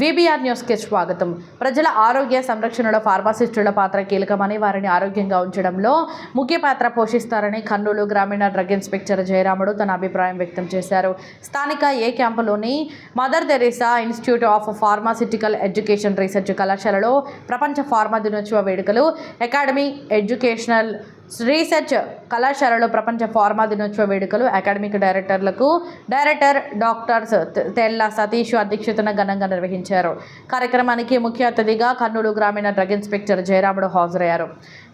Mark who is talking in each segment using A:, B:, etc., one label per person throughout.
A: VBR న్యూస్కి స్వాగతం. ప్రజల ఆరోగ్య సంరక్షణలో ఫార్మాసిస్టుల పాత్ర కీలకమని వారిని ఆరోగ్యంగా ఉంచడంలో ముఖ్య పాత్ర పోషిస్తారని కర్నూలు గ్రామీణ డ్రగ్ ఇన్స్పెక్టర్ జయరాముడు తన అభిప్రాయం వ్యక్తం చేశారు. స్థానిక A క్యాంపులోని mother Teresa institute of pharmaceutical education research కళాశాలలో ప్రపంచ ఫార్మా దినోత్సవ వేడుకలు అకాడమీ ఎడ్యుకేషనల్ రీసెర్చ్ కళాశాలలో ప్రపంచ ఫార్మా దినోత్సవ వేడుకలు అకాడమిక్ డైరెక్టర్లకు డైరెక్టర్ డాక్టర్స్ తెల్ల సతీష్ అధ్యక్షతన ఘనంగా నిర్వహించారు. కార్యక్రమానికి ముఖ్య అతిథిగా కర్నూలు గ్రామీణ డ్రగ్ ఇన్స్పెక్టర్ జయరాముడు హాజరయ్యారు.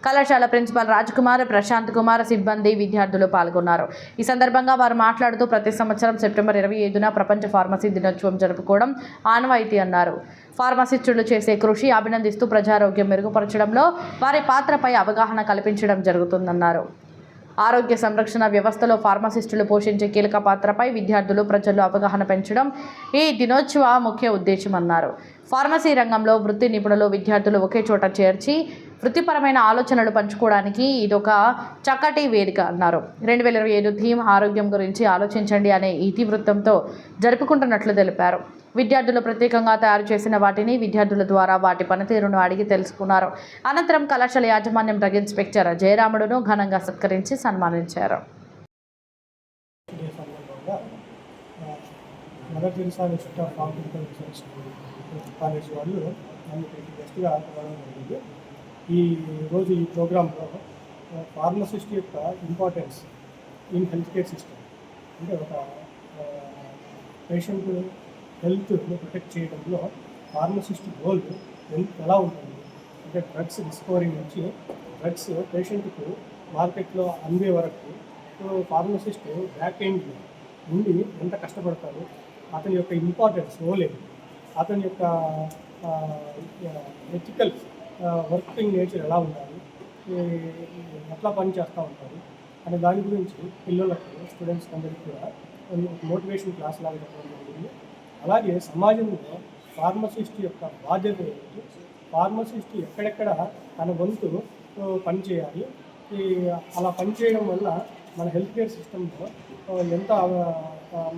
A: కళాశాల ప్రిన్సిపల్ రాజ్ కుమార్ ప్రశాంత్ కుమార్ సిబ్బంది విద్యార్థులు పాల్గొన్నారు. ఈ సందర్భంగా వారు మాట్లాడుతూ ప్రతి సంవత్సరం సెప్టెంబర్ ఇరవై ఐదున ప్రపంచ ఫార్మసీ దినోత్సవం జరుపుకోవడం ఆనవాయితీ అన్నారు. ఫార్మసిస్టులు చేసే కృషి అభినందిస్తూ ప్రజారోగ్యం మెరుగుపరచడంలో వారి పాత్రపై అవగాహన కల్పించడం జరుగుతుందన్నారు. ఆరోగ్య సంరక్షణ వ్యవస్థలో ఫార్మసిస్టులు పోషించే కీలక పాత్రపై విద్యార్థులు ప్రజల్లో అవగాహన పెంచడం ఈ దినోత్సవ ముఖ్య ఉద్దేశమన్నారు ఫార్మసీ రంగంలో వృత్తి నిపుణులు విద్యార్థులు ఒకే చోట చేర్చి వృత్తిపరమైన ఆలోచనలు పంచుకోవడానికి ఇదొక చక్కటి వేదిక అన్నారు. రెండు వేల ఇరవై ఐదు థీమ్ ఆరోగ్యం గురించి ఆలోచించండి అనే ఇతివృత్తంతో జరుపుకుంటున్నట్లు తెలిపారు. విద్యార్థులు ప్రత్యేకంగా తయారు చేసిన వాటిని విద్యార్థుల ద్వారా వాటి పనితీరును అడిగి తెలుసుకున్నారు. అనంతరం కళాశాల యాజమాన్యం డ్రగ్ ఇన్స్పెక్టర్ జయరాముడును ఘనంగా సత్కరించి సన్మానించారు.
B: Mother Teresa institute of pharmaceutical research college వాళ్ళు నన్ను ఇక్కడికి గెస్ట్గా రావడం జరిగింది. ఈ రోజు ఈ ప్రోగ్రాంలో ఫార్మసిస్ట్ యొక్క importance in health care system అంటే ఒక పేషెంట్ హెల్త్ని ప్రొటెక్ట్ చేయడంలో ఫార్మసిస్ట్ రోల్ హెల్త్ ఎలా ఉంటుంది? అంటే డ్రగ్స్ డిస్కవరీ నుంచి డ్రగ్స్ పేషెంట్కు మార్కెట్లో అందే వరకు ఫార్మసిస్ట్ బ్యాక్ ఎండ్ ఉండి ఎంత కష్టపడతారు? అతని యొక్క ఇంపార్టెన్స్ రోల్ ఏంటి? అతని యొక్క ఎథికల్ వర్కింగ్ నేచర్ ఎలా ఉండాలి? ఎట్లా పని చేస్తూ ఉంటారు? అనే దాని గురించి పిల్లలకు స్టూడెంట్స్ అందరికీ కూడా మోటివేషన్ క్లాస్ లాగా చెప్పడం జరిగింది. అలాగే సమాజంలో ఫార్మసిస్ట్ యొక్క బాధ్యత ఏంటి ఫార్మసిస్ట్ ఎక్కడెక్కడ తన వంతు పనిచేయాలి ఈ అలా పనిచేయడం వల్ల మన హెల్త్ కేర్ సిస్టంలో ఎంత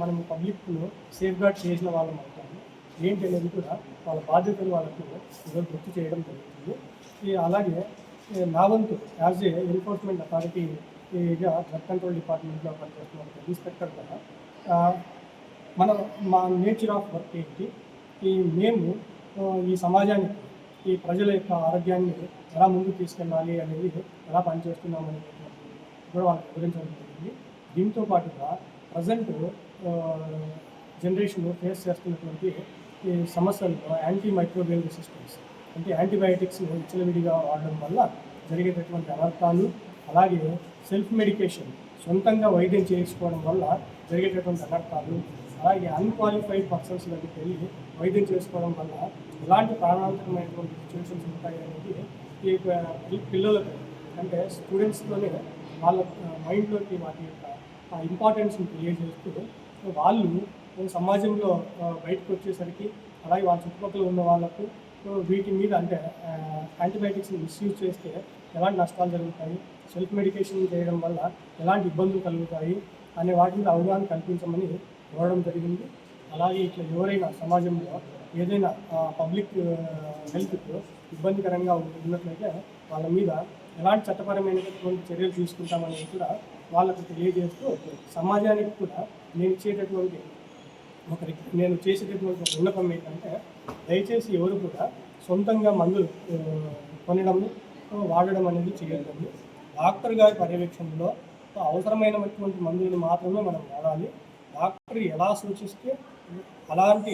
B: మనం పబ్లిక్ను సేఫ్ గార్డ్ చేసిన వాళ్ళం అవుతాము. ఏంటి అనేది కూడా వాళ్ళ బాధ్యతలు వాళ్ళకు ఈరోజు గుర్తు చేయడం జరుగుతుంది. అలాగే నా వంతు యాజ్ ఏ ఎన్ఫోర్స్మెంట్ అథారిటీగా డ్రగ్ కంట్రోల్ డిపార్ట్మెంట్లో పనిచేస్తున్న ఇన్స్పెక్టర్ కూడా మన మా నేచర్ ఆఫ్ వర్క్ ఏంటి? ఈ మేము ఈ సమాజానికి ఈ ప్రజల యొక్క ఆరోగ్యాన్ని ఎలా ముందుకు తీసుకెళ్ళాలి అనేది ఎలా పనిచేస్తున్నాం అనేటువంటిది కూడా వాళ్ళకి వివరించడం జరిగింది దీంతో పాటుగా ప్రజెంట్ జనరేషన్ ఫేస్ చేస్తున్నటువంటి ఈ సమస్యల్లో యాంటీ మైక్రోబియల్ రెసిస్టెన్స్ అంటే యాంటీబయాటిక్స్ విచ్చలవిడిగా వాడడం వల్ల జరిగేటటువంటి అనర్థాలు అలాగే సెల్ఫ్ మెడికేషన్ సొంతంగా వైద్యం చేసుకోవడం వల్ల జరిగేటటువంటి అనర్థాలు అలాగే అన్క్వాలిఫైడ్ పర్సన్స్ దగ్గరికి వెళ్ళి వైద్యం చేసుకోవడం వల్ల ఎలాంటి ప్రాణాంతకమైనటువంటి సిచ్యువేషన్స్ ఉంటాయి అనేది ఈ పిల్లలకు అంటే స్టూడెంట్స్లోనే వాళ్ళ మైండ్లోకి వాటి యొక్క ఆ ఇంపార్టెన్స్ని తెలియజేస్తూ వాళ్ళు సమాజంలో బయటకు వచ్చేసరికి అలాగే వాళ్ళ చుట్టుపక్కల ఉన్న వాళ్ళకు వీటి మీద అంటే యాంటీబయాటిక్స్ని మిస్యూజ్ చేస్తే ఎలాంటి నష్టాలు జరుగుతాయి? సెల్ఫ్ మెడికేషన్ చేయడం వల్ల ఎలాంటి ఇబ్బందులు కలుగుతాయి? అనే వాటి మీద అవగాహన కల్పించమని ఇవ్వడం జరిగింది. అలాగే ఇట్లా ఎవరైనా సమాజంలో ఏదైనా పబ్లిక్ హెల్త్కు ఇబ్బందికరంగా ఉన్నట్లయితే వాళ్ళ మీద ఎలాంటి చట్టపరమైనటువంటి చర్యలు తీసుకుంటామనేది కూడా వాళ్ళకు తెలియజేస్తూ సమాజానికి కూడా నేను ఇచ్చేటటువంటి ఒక నేను చేసేటటువంటి ఒక విన్నపం ఏంటంటే దయచేసి ఎవరు కూడా సొంతంగా మందులు కొనడం వాడడం అనేది చేయొద్దండి. డాక్టర్ గారి పర్యవేక్షణలో అవసరమైనటువంటి మందులను మాత్రమే మనం వాడాలి. డాక్టర్ ఎలా సూచిస్తే అలాంటి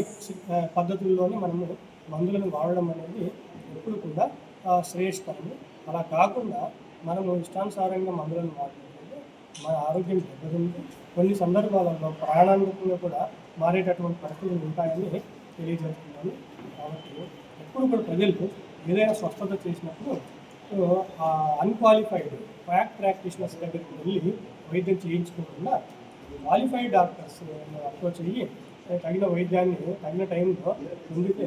B: పద్ధతుల్లోనే మనము మందులను వాడడం అనేది ఎప్పుడు కూడా శ్రేయస్కరము. అలా కాకుండా మనము ఇష్టానుసారంగా మందులను వాడడం మన ఆరోగ్యం దెబ్బతింది. కొన్ని సందర్భాలలో ప్రాణాంతకంగా కూడా మారేటటువంటి పరిస్థితులు ఉంటాయని తెలియజేస్తున్నాను. కాబట్టి ఎప్పుడు కూడా ప్రజలు ఏదైనా స్వస్థత చేసినప్పుడు అన్క్వాలిఫైడ్ ఫ్యాక్ట్ ప్రాక్టీషనర్స్ దగ్గరికి వెళ్ళి వైద్యం చేయించుకోకుండా క్వాలిఫైడ్ డాక్టర్స్ అప్రోచ్ అయ్యి తగిన వైద్యాన్ని తగిన టైంలో పొందితే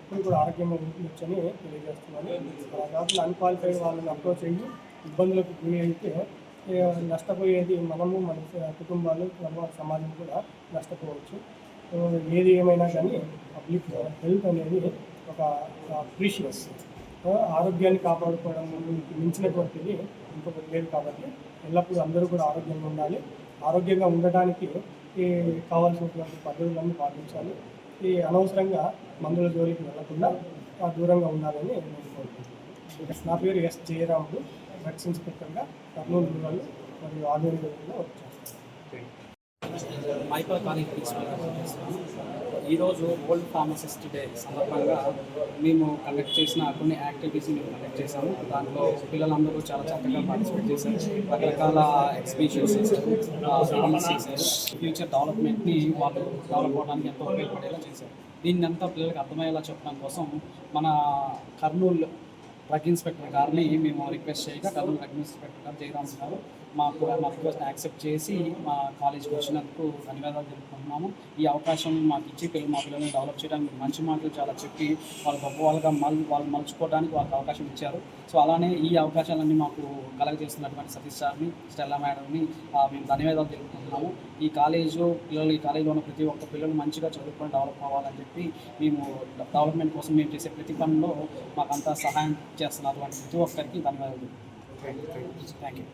B: ఎప్పుడు కూడా ఆరోగ్యంగా ఉండొచ్చని తెలియజేస్తున్నాను. అలా కాకుండా అన్క్వాలిఫైడ్ వాళ్ళని అప్రోచ్ అయ్యి ఇబ్బందులకు గురి అయితే నష్టపోయేది మనము మన కుటుంబాలు తర్వాత సమాజం కూడా నష్టపోవచ్చు. ఏది ఏమైనా కానీ పబ్లిక్ హెల్త్ అనేది ఒక ప్రీషియస్ ఆరోగ్యాన్ని కాపాడుకోవడం మించినటువంటిది ఇంకొకటి లేదు కాబట్టి ఎల్లప్పుడూ అందరూ కూడా ఆరోగ్యంగా ఉండాలి. ఆరోగ్యంగా ఉండడానికి ఈ కావాల్సినటువంటి పద్ధతులన్నీ పాటించాలి. ఈ అనవసరంగా మందుల జోలికి వెళ్ళకుండా దూరంగా ఉండాలని నేను కోరుకుంటున్నాను. నా పేరు ఎస్ జయరాముడు. డ్రగ్స్ ఇన్స్పెక్టర్గా కర్నూలు రూరల్ మరియు ఆధ్వర్యంలో వచ్చాను.
C: మైక్రో కాలేజ్ ఈరోజు వరల్డ్ ఫార్మసిస్ట్ డే సందర్భంగా మేము కండక్ట్ చేసిన కొన్ని యాక్టివిటీస్ మేము కండక్ట్ చేశాము. దాంట్లో పిల్లలందరూ చాలా చక్కగా పార్టిసిపేట్ చేశారు. రకరకాల ఎగ్జిబిషన్స్ చేశారు. చేశారు. ఫ్యూచర్ డెవలప్మెంట్ని వాళ్ళు డెవలప్ అవడానికి ఎంతో ఉపయోగపడేలా చేశారు. దీన్ని అంతా పిల్లలకి అర్థమయ్యేలా చెప్పడం కోసం మన కర్నూలు డ్రగ్ ఇన్స్పెక్టర్ గారిని మేము రిక్వెస్ట్ చేయగా కర్నూలు డ్రగ్ ఇన్స్పెక్టర్ గారు జయరామ్ గారు మాకు మా రిక్వెస్ట్ యాక్సెప్ట్ చేసి మా కాలేజ్కి వచ్చినందుకు ధన్యవాదాలు తెలుపుకుంటున్నాము. ఈ అవకాశం మాకు ఇచ్చి పిల్లలు మా పిల్లల్ని డెవలప్ చేయడానికి మంచి మాటలు చాలా చెప్పి వాళ్ళు గొప్ప వాళ్ళగా మల్ వాళ్ళు మలుచుకోవడానికి వాళ్ళకి అవకాశం ఇచ్చారు. సో అలానే ఈ అవకాశాలన్నీ మాకు కలగజేస్తున్నటువంటి సతీష్ సార్ని స్టెల్లా మేడంని మేము ధన్యవాదాలు తెలుపుకుంటున్నాము. ఈ కాలేజు పిల్లలు ఈ కాలేజీలో ఉన్న ప్రతి ఒక్క పిల్లలు మంచిగా చదువుకొని డెవలప్ అవ్వాలని చెప్పి మేము డెవలప్మెంట్ కోసం మేము చేసే ప్రతి పనిలో మాకంతా సహాయం చేస్తున్నటువంటి ప్రతి ఒక్కరికి ధన్యవాదాలు థ్యాంక్ యూ